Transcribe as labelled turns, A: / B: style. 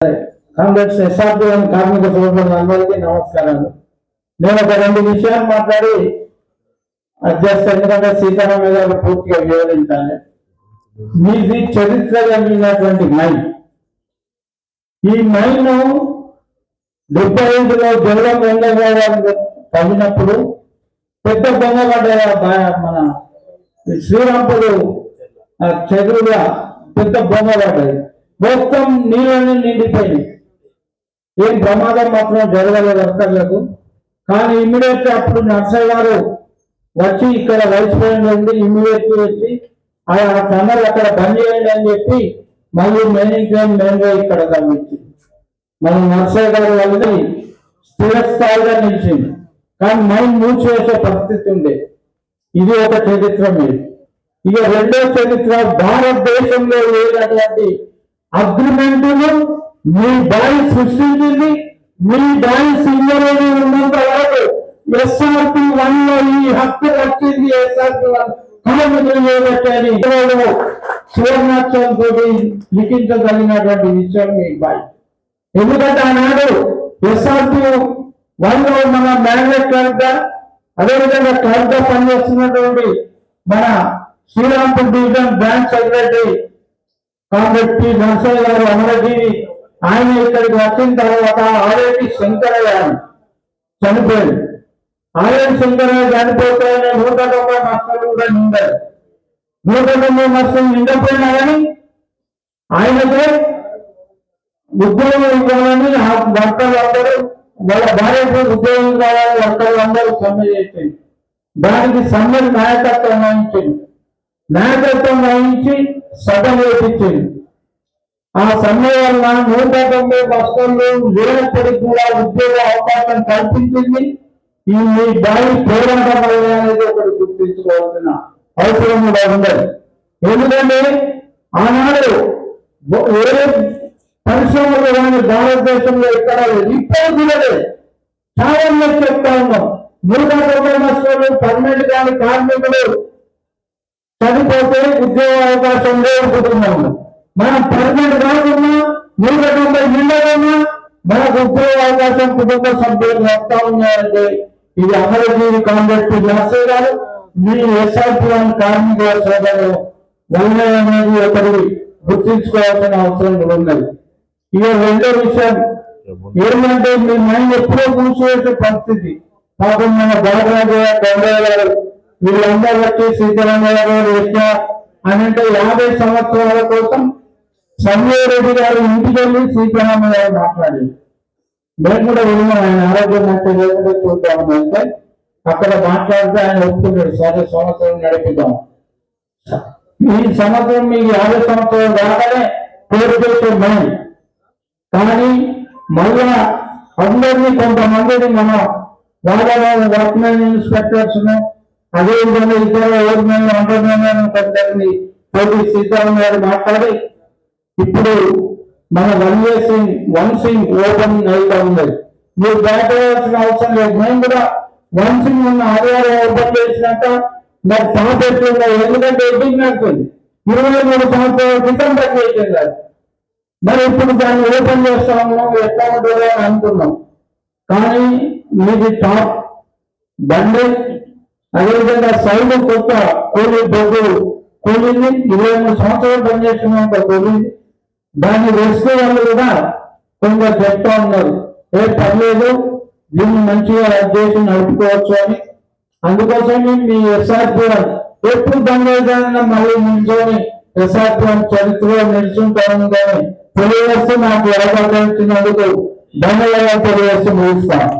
A: Congress SRP కార్మిక సోదరులందరికీ నమస్కారాలు. నేను ఒక రెండు విషయాలు మాట్లాడి అధ్యక్ష ఎందుకంటే సీతారామయ్య గారు పూర్తిగా వివరించాలి. మీది చరిత్ర కలిగినటువంటి మైన్. ఈ మైన్ డెబ్బై ఐదులో జగన్ వెంకయ్య తగినప్పుడు పెద్ద బొమ్మ మన శ్రీరాంపుడు ఆ చెరువుగా పెద్ద బొమ్మ పడ్డది మొత్తం నీళ్ళని నిండిపోయింది ఏం ప్రమాదం మాత్రం జరగలేదు వర్కర్లకు కానీ ఇమ్మీడియట్ అప్పుడు నర్సయ్య గారు వచ్చి ఇక్కడ వైస్ ప్రెసిడెంట్ ఉండి ఇమ్మీడియట్ వచ్చి ఆ టన్నల్ అక్కడ బంద్ చేయండి అని చెప్పి మళ్ళీ మెయిన్ ట్రైన్ ఇక్కడ కనిపించింది. మన నర్సయ్య గారు వాళ్ళని స్థిరస్థాయిగా నిలిచింది. కానీ మైండ్ మూసివేసే పరిస్థితి ఉండే ఇది ఒక చరిత్ర మీరు ఇక రెండో చరిత్ర భారతదేశంలో లేనటువంటి అగ్రిమెంటును మీ దారి సృష్టించింది మీ దారి సింగరేణి ఉన్నంత వరకు ఎస్ఆర్పి వన్లో ఈ హక్కు వచ్చింది ఎస్ఆర్పి వన్ కలముద్ర చేయబట్టాలి సువర్ణాక్షరం లిఖించగలిగినటువంటి విషయం మీ బాయ్ ఎందుకంటే ఆనాడు ఎస్ఆర్పి వన్లో మన మ్యాగ్నెట్ కవిత అదేవిధంగా కవిత పనిచేస్తున్నటువంటి మన శ్రీరాంపూర్ డివిజన్ బ్రాంచ్ సెక్రటరీ కాబట్టి పి నరసయ్య గారు అమరజీవి ఆయన ఇక్కడికి వచ్చిన తర్వాత ఆరేటి శంకరయ్య చనిపోయింది ఆరేటి శంకరయ్య చనిపోతే నూట తొంభై నష్టాలు కూడా నిండారు. నూట తొంభై నష్టం నిండపోయినా కానీ ఆయనకే ఉద్యోగం ఇవ్వాలని ఆ అందరూ వాళ్ళ భార్యకు ఉద్యోగం కావాలని భర్తలు అందరూ సమ్మె చేసింది దానికి సమ్మె నాయకత్వం వహించింది నాయకత్వం వహించి సభ వేపించింది ఆ సమయం వల్ల నూట తొంభై బస్సుల్లో లేనప్పటికీ కూడా ఉద్యోగ అవకాశం కల్పించింది. ఈ మీ దారి పోరాటం అనేది ఒకటి గుర్తించుకోవాల్సిన అవసరం కూడా ఉండదు. ఎందుకంటే ఆనాడు బొ- ఏ పరిశ్రమలు కానీ భారతదేశంలో ఎక్కడ లేదు ఇప్పుడు కూడా లేదు చాలా మంది చెప్తా ఉన్నాం. నూట తొంభై బస్సులు పర్మనెంట్ కానీ కార్మికులు చనిపోతే ఉద్యోగ అవకాశం లేకపోతున్నాము మనం పర్మనెంట్ కాకుండా నూట తొంభై ఇళ్ళకున్నా మనకు ఉద్యోగ అవకాశం కుటుంబ సభ్యులు వస్తా ఉన్నాయంటే ఇది అమరజీవి కాంగ్రెస్ నర్సే గారు మీ ఎస్ఆర్పి కార్మిక సోదరులు వల్లే అనేది ఒకటి గుర్తించుకోవాల్సిన అవసరం ఉన్నది. ఇక రెండో విషయం ఏంటంటే మీ మైండ్ ఎప్పుడో కూర్చోవే పరిస్థితి. పాపం మన బాలరాజు గౌరవ గారు వీళ్ళందరూ వచ్చి సీతారామయ్య గారు యజ్ఞ అని అంటే యాభై సంవత్సరాల కోసం సంజయ్ రెడ్డి గారు ఇంటికి వెళ్ళి సీతారామయ్య గారు మాట్లాడి మేము కూడా వెళ్ళినాం ఆయన ఆరోగ్యం మంచి లేకుండా చూద్దామని అంటే అక్కడ మాట్లాడితే ఆయన ఒప్పుకున్నాడు సరే సంవత్సరం నడిపిద్దాం. ఈ సంవత్సరం మీకు యాభై సంవత్సరాలు రాగానే పేరు చేసే కానీ మళ్ళా అందరినీ కొంతమందిని మనం వాళ్ళ వర్క్మెన్ ఇన్స్పెక్టర్స్ అదేవిధంగా ఇద్దరు ఓర్మెన్ అండర్మెన్ కొందరిని పోటీ సీతారాం గారు మాట్లాడి ఇప్పుడు మన వన్ ఇయర్ సింగ్ వన్ సింగ్ ఓపెన్ అవుతా ఉంది మీరు భయపడాల్సిన అవసరం లేదు. మేము కూడా వన్ సింగ్ ఉన్న ఆదివారం ఓపెన్ చేసినాక మరి సమపెట్టిందా ఎందుకంటే ఎడ్డింగ్ నడుతుంది ఇరవై మూడు సంవత్సరాల క్రితం ప్రక్రియ మరి ఇప్పుడు దాన్ని ఓపెన్ చేస్తా ఉన్నాం ఎట్లా ఉంటుందో అని అనుకున్నాం. కానీ మీది టాప్ బండి అదేవిధంగా సైడ్ కొత్త కూలీ బొగ్గు కూలింది ఇరవై మూడు సంవత్సరాలు పనిచేస్తున్న కూలింది దాన్ని వేసుకునే వాళ్ళు కూడా కొంత చెప్తా ఉన్నారు. ఏ పర్లేదు దీన్ని మంచిగా చేసి నడుపుకోవచ్చు అని. అందుకోసమే మీ ఎస్ఆర్పి ఎప్పుడు దండ మళ్ళీ నిల్చొని ఎస్ఆర్పి చరిత్రలో నిల్చుంటాను కానీ తెలియజేస్తే నాకు ఎలా పరిగణించినందుకు ధన్యవాదాలు తెలియజేస్తూ ముగిస్తాను